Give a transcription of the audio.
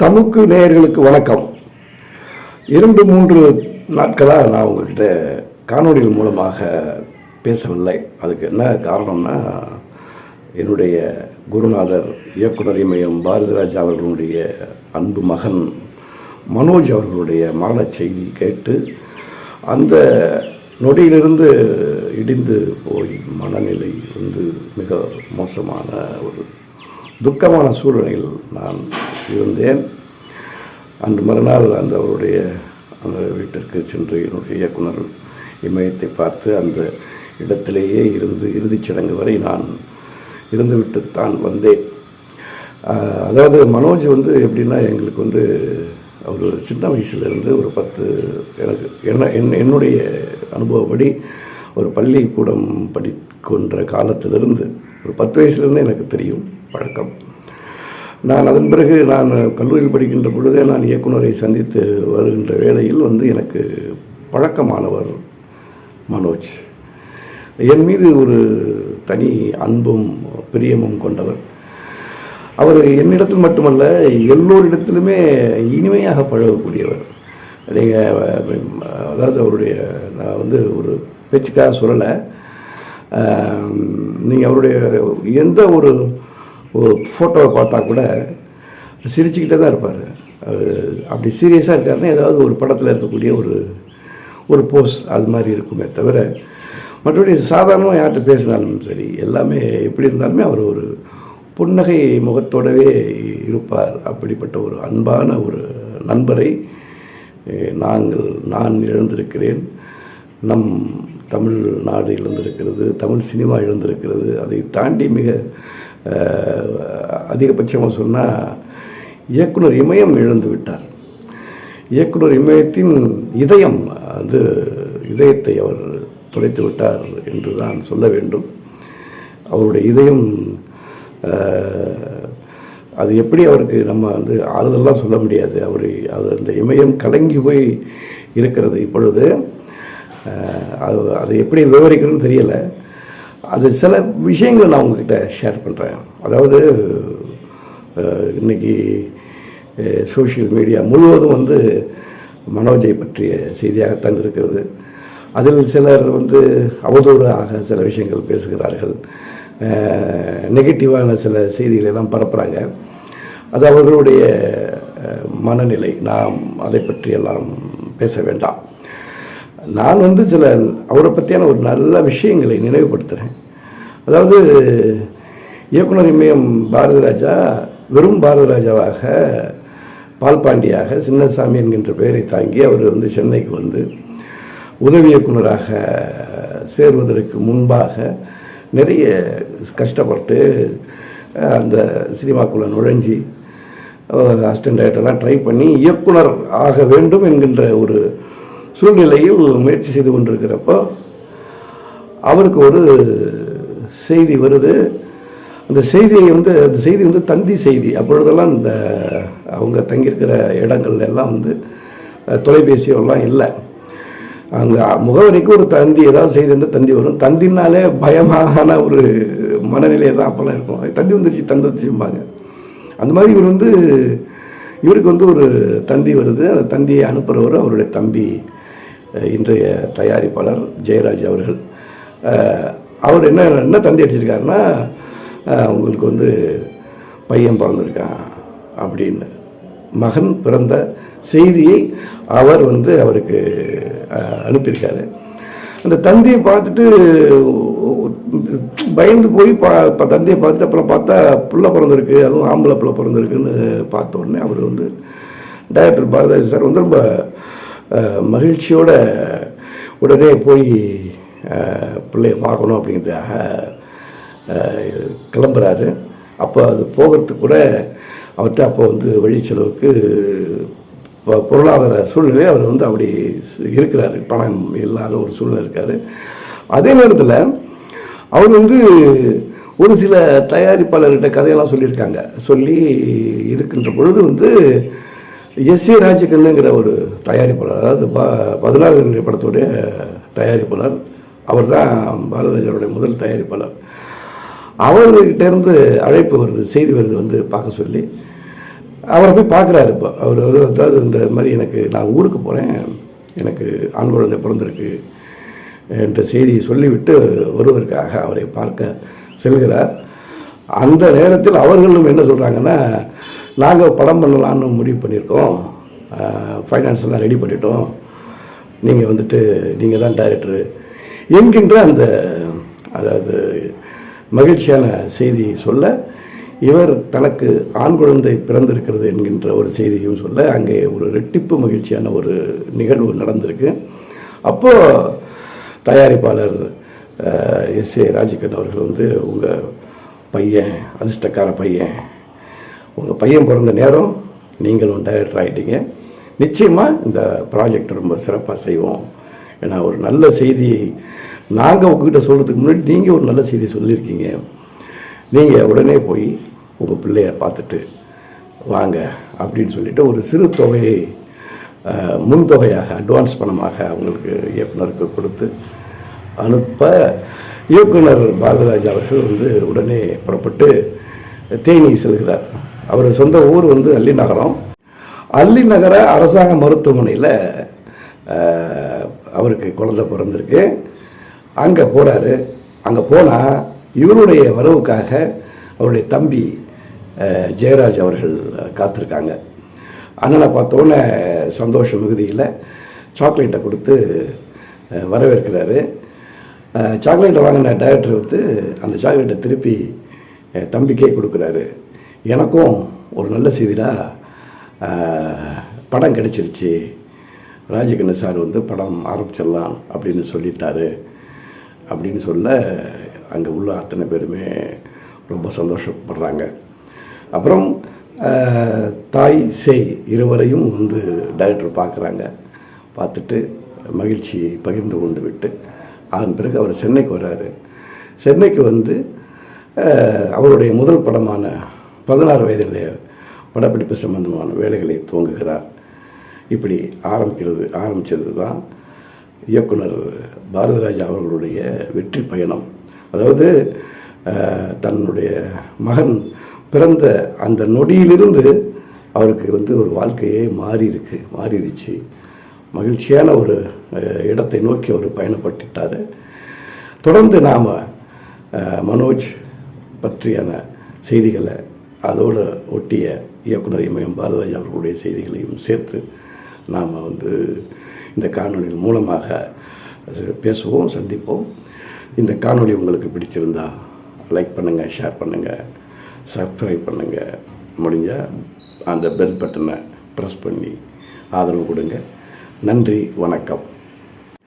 தமுக்கு நேயர்களுக்கு வணக்கம். இரண்டு மூன்று நாட்களாக நான் உங்கள்கிட்ட காணொளிகள் மூலமாக பேசவில்லை. அதுக்கு என்ன காரணம்னா என்னுடைய குருநாதர் இயக்குனர் இமயம் பாரதிராஜா அவர்களுடைய அன்பு மகன் மனோஜ் அவர்களுடைய மரணச் செய்தி கேட்டு அந்த நொடியிலிருந்து இடிந்து போய் மனநிலை வந்து மிக மோசமான ஒரு துக்கமான சூழ்நிலையில் நான் இருந்தேன். அன்று மறுநாள் அந்த அவருடைய அந்த வீட்டிற்கு சென்று என்னுடைய இயக்குனர் இமயத்தை பார்த்து அந்த இடத்திலேயே இருந்து இறுதிச் சடங்கு வரை நான் இருந்துவிட்டு தான் வந்தேன். அதாவது மனோஜ் வந்து எப்படின்னா எங்களுக்கு வந்து அவர் சின்ன வயசுலேருந்து ஒரு பத்து எனக்கு என்ன என் என்னுடைய அனுபவப்படி ஒரு பள்ளிக்கூடம் படிக்கின்ற காலத்திலிருந்து ஒரு பத்து வயசுலேருந்து எனக்கு தெரியும். பழக்கம் நான் அதன் பிறகு நான் கல்லூரியில் படிக்கின்ற பொழுதே நான் இயக்குனரை சந்தித்து வருகின்ற வேளையில் வந்து எனக்கு பழக்கமானவர் மனோஜ். என் மீது ஒரு தனி அன்பும் பிரியமும் கொண்டவர். அவர் என்னிடத்தில் மட்டுமல்ல எல்லோரிடத்திலுமே இனிமையாக பழகக்கூடியவர். நீங்கள் அதாவது அவருடைய நான் வந்து ஒரு பேச்சுக்காக சொல்லலை. நீங்கள் அவருடைய எந்த ஒரு ஒரு ஃபோட்டோவை பார்த்தா கூட சிரிச்சுக்கிட்டே தான் இருப்பார். அப்படி சீரியஸாக இருக்காருன்னா ஏதாவது ஒரு படத்தில் இருக்கக்கூடிய ஒரு ஒரு போஸ் அது மாதிரி இருக்குமே தவிர மற்றபடி சாதாரணமாக யார்கிட்ட பேசினாலும் சரி எல்லாமே எப்படி இருந்தாலுமே அவர் ஒரு புன்னகை முகத்தோடவே இருப்பார். அப்படிப்பட்ட ஒரு அன்பான ஒரு நண்பரை நாங்கள் நான் இழந்திருக்கிறேன். நம் தமிழ் நாடு இழந்திருக்கிறது தமிழ் சினிமா இழந்திருக்கிறது. அதை தாண்டி மிக அதிகபட்சமாக சொன்னால் இயக்குனர் இமயம் இழந்து விட்டார். இயக்குனர் இமயத்தின் இதயம் அது இதயத்தை அவர் தொலைத்து விட்டார் என்று தான் சொல்ல வேண்டும். அவருடைய இதயம் அது எப்படி அவருக்கு நம்ம வந்து ஆறுதலாக சொல்ல முடியாது. அவர் அது அந்த இமயம் கலங்கி போய் இருக்கிறது இப்பொழுது. அது அதை எப்படி விவரிக்கணும்னு தெரியலை. அது சில விஷயங்கள் நான் உங்ககிட்ட ஷேர் பண்ணுறேன் அதாவது இன்றைக்கி சோஷியல் மீடியா முழுவதும் வந்து மனோஜை பற்றிய செய்தியாகத்தான் இருக்கிறது. அதில் சிலர் வந்து அவதூறாக சில விஷயங்கள் பேசுகிறார்கள். நெகட்டிவான சில செய்திகளை எல்லாம் பரப்புகிறாங்க அது அவர்களுடைய மனநிலை. நாம் அதை பற்றியெல்லாம் பேச வேண்டாம். நான் வந்து சில அவரை பற்றியான ஒரு நல்ல விஷயங்களை நினைவுபடுத்துகிறேன் அதாவது இயக்குனர் இமயம் பாரதிராஜா வெறும் பாரதிராஜாவாக பால்பாண்டியாக சின்னசாமி என்கின்ற பெயரை தாங்கி அவர் வந்து சென்னைக்கு வந்து உதவி இயக்குனராக சேர்வதற்கு முன்பாக நிறைய கஷ்டப்பட்டு அந்த சினிமாக்குள்ளே நுழைஞ்சி அசிஸ்டன்ட் டைரக்டர்லாம் ட்ரை பண்ணி இயக்குனர் ஆக வேண்டும் என்கின்ற ஒரு சூழ்நிலையில் முயற்சி செய்து கொண்டிருக்கிறப்போ அவருக்கு ஒரு செய்தி வருது. அந்த செய்தியை வந்து அந்த செய்தி வந்து தந்தி செய்தி. அப்பொழுதெல்லாம் இந்த அவங்க தங்கியிருக்கிற இடங்கள்ல எல்லாம் வந்து தொலைபேசியெல்லாம் இல்லை. அங்கே முகவரிக்கு ஒரு தந்தி ஏதாவது செய்தி இருந்தால் தந்தி வரும். தந்தினாலே பயமான ஒரு மனநிலையை தான் அப்போல்லாம் இருக்கும். தந்தி வந்துருச்சு தந்தி வந்துருச்சும்பாங்க. அந்த மாதிரி இவர் வந்து இவருக்கு வந்து ஒரு தந்தி வருது. அந்த தந்தியை அனுப்புகிறவர் அவருடைய தம்பி. இன்றைய தயாரிப்பாளர் ஜெயராஜ் அவர்கள். அவர் என்ன என்ன தந்தி அடிச்சிருக்காருன்னா உங்களுக்கு வந்து பையன் பிறந்திருக்கான் அப்படின்னு. மகன் பிறந்த செய்தியை அவர் வந்து அவருக்கு அனுப்பியிருக்காரு. அந்த தந்தியை பார்த்துட்டு பயந்து போய் பா இப்போ தந்தையை பார்த்துட்டு அப்புறம் பார்த்தா பிள்ளை பிறந்திருக்கு அதுவும் ஆம்பளை பிள்ளை பிறந்திருக்குன்னு பார்த்த உடனே அவர் வந்து டைரக்டர் பாரதாஜி சார் வந்து ரொம்ப மகிழ்ச்சியோட உடனே போய் பிள்ளைய பார்க்கணும் அப்படின்றதாக கிளம்புறாரு. அப்போ அது போகிறதுக்கு கூட அவர்கிட்ட அப்போ வந்து வழி செலவுக்கு பொருளாதார சூழ்நிலை அவர் வந்து அப்படி இருக்கிறாரு. பணம் இல்லாத ஒரு சூழ்நிலை இருக்கார். அதே நேரத்தில் அவர் வந்து ஒரு சில தயாரிப்பாளர்கிட்ட கதையெல்லாம் சொல்லியிருக்காங்க. சொல்லி இருக்கின்ற பொழுது வந்து எஸ் ஏ ராஜகண்ணுங்கிற ஒரு தயாரிப்பாளர் அதாவது ப பதினாறு படத்துடைய தயாரிப்பாளர். அவர் தான் பாரதிராஜருடைய முதல் தயாரிப்பாளர். அவர்கிட்ட இருந்து அழைப்பு வருது செய்தி வருது வந்து பார்க்க சொல்லி. அவரை போய் பார்க்குறாரு இப்போ. அவர் அதாவது இந்த மாதிரி எனக்கு நான் ஊருக்கு போகிறேன் எனக்கு ஆண் குழந்தை பிறந்திருக்கு என்ற செய்தியை சொல்லிவிட்டு வருவதற்காக அவரை பார்க்க செல்கிறார். அந்த நேரத்தில் அவர்களும் என்ன சொல்கிறாங்கன்னா நாங்கள் படம் பண்ணலான்னு முடிவு பண்ணியிருக்கோம். ஃபைனான்ஸெல்லாம் ரெடி பண்ணிட்டோம். நீங்கள் வந்துட்டு நீங்கள் தான் டைரக்டரு என்கின்ற அந்த அதாவது மகிழ்ச்சியான செய்தி சொல்ல இவர் தனக்கு ஆண் குழந்தை பிறந்திருக்கிறது என்கின்ற ஒரு செய்தியும் சொல்ல அங்கே ஒரு ரெட்டிப்பு மகிழ்ச்சியான ஒரு நிகழ்வு நடந்திருக்கு. அப்போது தயாரிப்பாளர் எஸ் ஏ ராஜிகன் அவர்கள் வந்து உங்கள் பையன் அதிர்ஷ்டக்கார பையன் உங்கள் பையன் பிறந்த நேரம் நீங்களும் டைரக்டர் ஆகிட்டீங்க நிச்சயமாக இந்த ப்ராஜெக்ட் ரொம்ப சிறப்பாக செய்வோம். ஏன்னா ஒரு நல்ல செய்தியை நாங்கள் உங்ககிட்ட சொல்கிறதுக்கு முன்னாடி நீங்கள் ஒரு நல்ல செய்தி சொல்லியிருக்கீங்க. நீங்கள் உடனே போய் உங்கள் பிள்ளைய பார்த்துட்டு வாங்க அப்படின்னு சொல்லிட்டு ஒரு சிறு தொகையை முன்தொகையாக அட்வான்ஸ் பணமாக அவங்களுக்கு இயக்குனருக்கு கொடுத்து அனுப்ப இயக்குனர் பாரதிராஜ் அவர்கள் வந்து உடனே புறப்பட்டு தேனி செல்கிறார். அவர் சொந்த ஊர் வந்து அல்லி நகரம். அல்லி நகர அரசாங்க மருத்துவமனையில் அவருக்கு குழந்த பிறந்திருக்கு. அங்கே போகிறாரு அங்கே போனால் இவருடைய வரவுக்காக அவருடைய தம்பி ஜெயராஜ் அவர்கள் காத்திருக்காங்க. அண்ணனை பார்த்தோன்னே சந்தோஷ மிகுதியில் சாக்லேட்டை கொடுத்து வரவேற்கிறாரு. சாக்லேட்டை வாங்கின டைரக்டர் வந்து அந்த சாக்லேட்டை திருப்பி தம்பிக்கே கொடுக்குறாரு. எனக்கும் ஒரு நல்ல செய்தியாக படம் கிடச்சிருச்சு. ராஜகண்ண சார் வந்து படம் ஆரம்பிச்சிடலாம் அப்படின்னு சொல்லிட்டாரு. அப்படின்னு சொல்ல அங்கே உள்ள அத்தனை பேருமே ரொம்ப சந்தோஷப்படுறாங்க. அப்புறம் தாய் சேய் இருவரையும் வந்து டைரக்டர் பார்க்குறாங்க பார்த்துட்டு மகிழ்ச்சி பகிர்ந்து கொண்டு விட்டு அதன் பிறகு அவர் சென்னைக்கு வர்றாரு. சென்னைக்கு வந்து அவருடைய முதல் படமான பதினாறு வயதிலே படப்பிடிப்பு சம்பந்தமான வேலைகளை துவங்குகிறார். இப்படி ஆரம்பிக்கிறது ஆரம்பித்தது தான் இயக்குனர் பாரதிராஜா அவர்களுடைய வெற்றி பயணம். அதாவது தன்னுடைய மகன் பிறந்த அந்த நொடியிலிருந்து அவருக்கு வந்து ஒரு வாழ்க்கையே மாறி இருக்கு மாறிடுச்சு. மகிழ்ச்சியான ஒரு இடத்தை நோக்கி அவர் பயணப்பட்டுட்டார். தொடர்ந்து நாம் மனோஜ் பற்றியான செய்திகளை அதோடு ஒட்டிய இயக்குனர் இமயம் பாரதிராஜ் அவர்களுடைய செய்திகளையும் சேர்த்து நாம் வந்து இந்த காணொலியின் மூலமாக பேசுவோம் சந்திப்போம். இந்த காணொலி உங்களுக்கு பிடிச்சிருந்தா லைக் பண்ணுங்கள் ஷேர் பண்ணுங்கள் சப்ஸ்கிரைப் பண்ணுங்கள் முடிஞ்சால் அந்த பெல் பட்டனை ப்ரெஸ் பண்ணி ஆதரவு கொடுங்க. நன்றி வணக்கம்.